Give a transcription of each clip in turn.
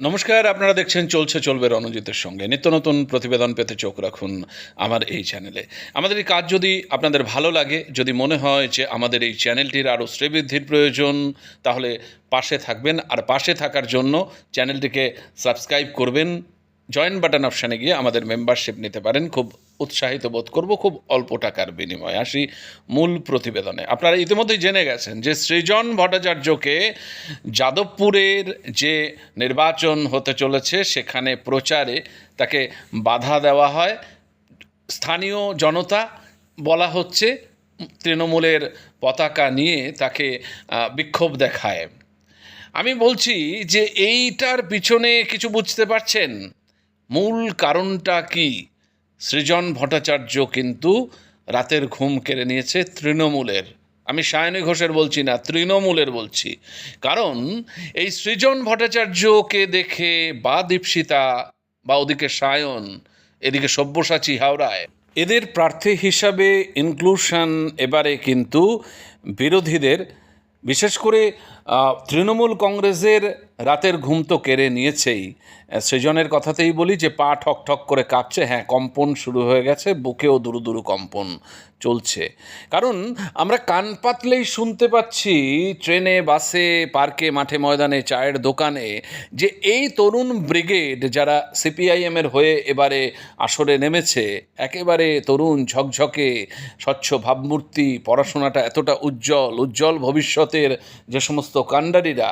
নমস্কার, আপনারা দেখছেন চলছে, চলবে রণজিতের সঙ্গে। নিত্য নতুন প্রতিবেদন পেতে চোখ রাখুন আমার এই চ্যানেলে। আমাদের এই কাজ যদি আপনাদের ভালো লাগে, যদি মনে হয় যে আমাদের এই চ্যানেলটির আরও শ্রীবৃদ্ধির প্রয়োজন, তাহলে পাশে থাকবেন। আর পাশে থাকার জন্য চ্যানেলটিকে সাবস্ক্রাইব করবেন। জয়েন্ট বাটন অপশানে গিয়ে আমাদের মেম্বারশিপ নিতে পারেন। খুব উৎসাহিত বোধ করব, খুব অল্প টাকার বিনিময়ে। আসি মূল প্রতিবেদনে। আপনারা ইতিমধ্যেই জেনে গেছেন যে সৃজন ভট্টাচার্যকে যাদবপুরের যে নির্বাচন হতে চলেছে, সেখানে প্রচারে তাকে বাধা দেওয়া হয়। স্থানীয় জনতা বলা হচ্ছে, তৃণমূলের পতাকা নিয়ে তাকে বিক্ষোভ দেখায়। আমি বলছি যে এইটার পিছনে কিছু বুঝতে পারছেন? মূল কারণটা কি? সৃজন ভট্টাচার্য কিন্তু রাতের ঘুম কেড়ে নিয়েছে তৃণমূলের। আমি সায়নী ঘোষের বলছি না, তৃণমূলের বলছি। কারণ এই সৃজন ভট্টাচার্যকে দেখে বা দীপশিতা বা ওদিকে সায়ন, এদিকে সব্যসাচী হাওড়ায়, এদের প্রার্থী হিসাবে ইনক্লুশন এবারে কিন্তু বিরোধীদের, বিশেষ করে তৃণমূল কংগ্রেসের রাতের ঘুম তো কেড়ে নিয়েছেই। সৃজনের কথাতেই বলি যে পা ঠক ঠক করে কাঁপছে। হ্যাঁ কম্পন শুরু হয়ে গেছে, বুকেও দুরু দুরু কম্পন চলছে। কারণ আমরা কান পাতলেই শুনতে পাচ্ছি ট্রেনে, বাসে, পার্কে, মাঠে, ময়দানে, চায়ের দোকানে যে এই তরুণ ব্রিগেড যারা সিপিআইএমের হয়ে এবারে আসরে নেমেছে, একেবারে তরুণ ঝকঝকে, স্বচ্ছ ভাবমূর্তি, পড়াশোনাটা এতটা উজ্জ্বল উজ্জ্বল ভবিষ্যতের যে সমস্ত কাণ্ডারিরা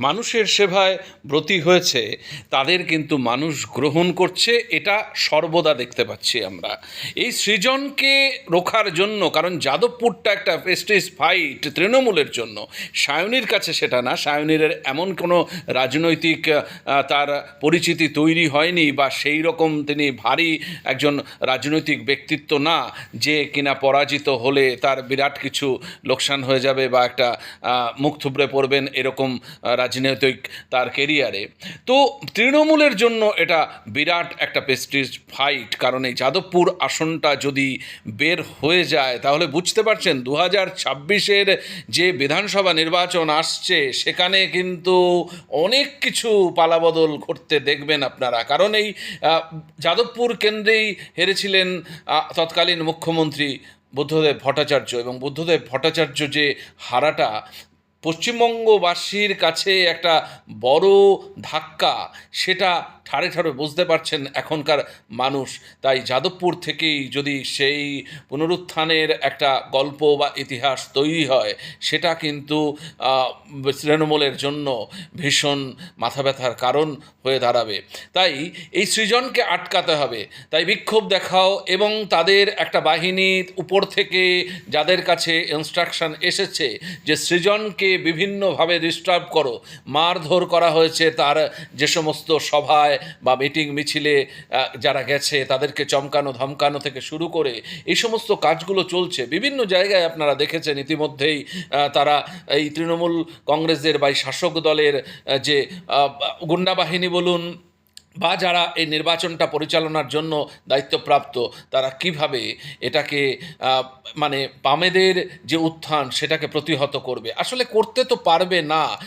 মানুষের সেবায় ব্রতী হয়েছে তাদের কিন্তু মানুষ গ্রহণ করছে এটা সর্বদা দেখতে পাচ্ছি আমরা। এই সৃজনকে রোখার জন্য কারণ যাদবপুরটা একটা প্রেস্টিজ ফাইট তৃণমূলের জন্য সায়নীর কাছে সেটা না সায়নীর এমন কোনো রাজনৈতিক তার পরিচিতি তৈরি হয়নি বা সেই রকম তিনি ভারী একজন রাজনৈতিক ব্যক্তিত্ব না যে কিনা পরাজিত হলে তার বিরাট কিছু লোকসান হয়ে যাবে বা একটা মুখ থুবড়ে পড়বেন এরকম আহ, রাজনৈতিক তার কেরিয়ারে তো তৃণমূলের জন্য এটা বিরাট একটা প্রেস্টিজ ফাইট কারণ এই যাদবপুর আসনটা যদি বের হয়ে যায়, তাহলে বুঝতে পারছেন দু হাজার ছাব্বিশের যে বিধানসভা নির্বাচন আসছে, সেখানে কিন্তু অনেক কিছু পালাবদল ঘটতে দেখবেন আপনারা। কারণ এই যাদবপুর কেন্দ্রেই হেরেছিলেন তৎকালীন মুখ্যমন্ত্রী বুদ্ধদেব ভট্টাচার্য এবং বুদ্ধদেব ভট্টাচার্য যে হারাটা পশ্চিমবঙ্গবাসীর কাছে একটা বড় ধাক্কা, সেটা ঠাড়ে ঠাড়ে বুঝতে পারছেন এখনকার মানুষ। তাই যাদবপুর থেকেই যদি সেই পুনরুত্থানের একটা গল্প বা ইতিহাস তৈরি হয়, সেটা কিন্তু তৃণমূলের জন্য ভীষণ মাথা ব্যথার কারণ হয়ে দাঁড়াবে। তাই এই সৃজনকে আটকাতে হবে। তাই বিক্ষোভ দেখাও এবং তাদের একটা বাহিনীর উপর থেকে যাদের কাছে ইনস্ট্রাকশন এসেছে যে সৃজনকে বিভিন্নভাবে ডিস্টার্ব করো। মারধর করা হয়েছে তার যে সমস্ত সভায় বা মিটিং মিছিলে যারা গেছে তাদেরকে চমকানো, ধমকানো থেকে শুরু করে এই সমস্ত কাজগুলো চলছে। বিভিন্ন জায়গায় আপনারা দেখেছেন ইতিমধ্যেই তারা এই তৃণমূল কংগ্রেসের বা শাসক দলের যে গুন্ডা বাহিনী বলুন বা যারা এই নির্বাচনটা পরিচালনার জন্য দায়িত্বপ্রাপ্ত, তারা কীভাবে এটাকে মানে বামেদের যে উত্থান সেটাকে প্রতিহত করবে? আসলে করতে তো পারবে না।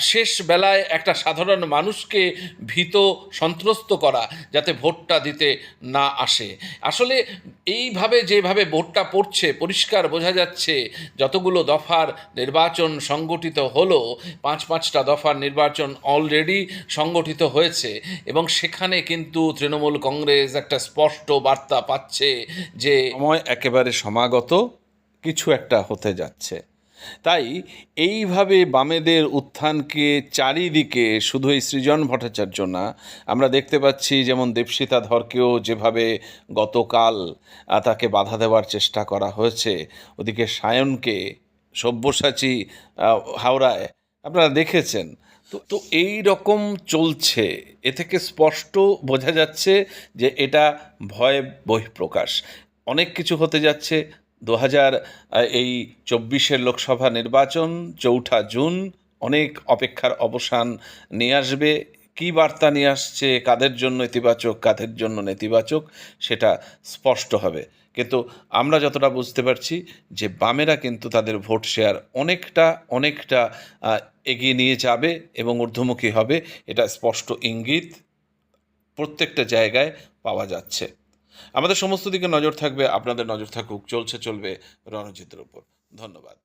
শেষ বেলায় একটা সাধারণ মানুষকে ভীত, সন্ত্রস্ত করা যাতে ভোটটা দিতে না আসে। আসলে এইভাবে যেভাবে ভোটটা পড়ছে, পরিষ্কার বোঝা যাচ্ছে, যতগুলো দফার নির্বাচন সংগঠিত হলো পাঁচ পাঁচটা দফার নির্বাচন অলরেডি সংগঠিত হয়েছে এবং সেখানে কিন্তু তৃণমূল কংগ্রেস একটা স্পষ্ট বার্তা পাচ্ছে যে সময় একেবারে সমাগত, কিছু একটা হতে যাচ্ছে। তাই এইভাবে বামেদের উত্থানকে চারিদিকে শুধু এই সৃজন ভট্টাচার্য না, আমরা দেখতে পাচ্ছি যেমন দেবসিতা ধরকেও যেভাবে গতকাল তাকে বাধা দেওয়ার চেষ্টা করা হয়েছে। ওদিকে সায়নকে সব্যসাচী হাওড়ায়, আপনারা দেখেছেন তো তো এই রকম চলছে। এ থেকে স্পষ্ট বোঝা যাচ্ছে যে এটা ভয় বহিঃপ্রকাশ। অনেক কিছু হতে যাচ্ছে। দু হাজার এই চব্বিশের লোকসভা নির্বাচন, চৌঠা জুন, অনেক অপেক্ষার অবসান নিয়ে আসবে। কী বার্তা নিয়ে আসছে, কাদের জন্য ইতিবাচক, কাদের জন্য নেতিবাচক, সেটা স্পষ্ট হবে। কিন্তু আমরা যতটা বুঝতে পারছি যে বামেরা কিন্তু তাদের ভোট শেয়ার অনেকটা অনেকটা এগিয়ে নিয়ে যাবে এবং ঊর্ধ্বমুখী হবে, এটা স্পষ্ট ইঙ্গিত প্রত্যেকটা জায়গায় পাওয়া যাচ্ছে। আমাদের সমস্ত দিকে নজর থাকবে, আপনাদের নজর থাকুক, চলছে, চলবে রণজিতের উপর। ধন্যবাদ।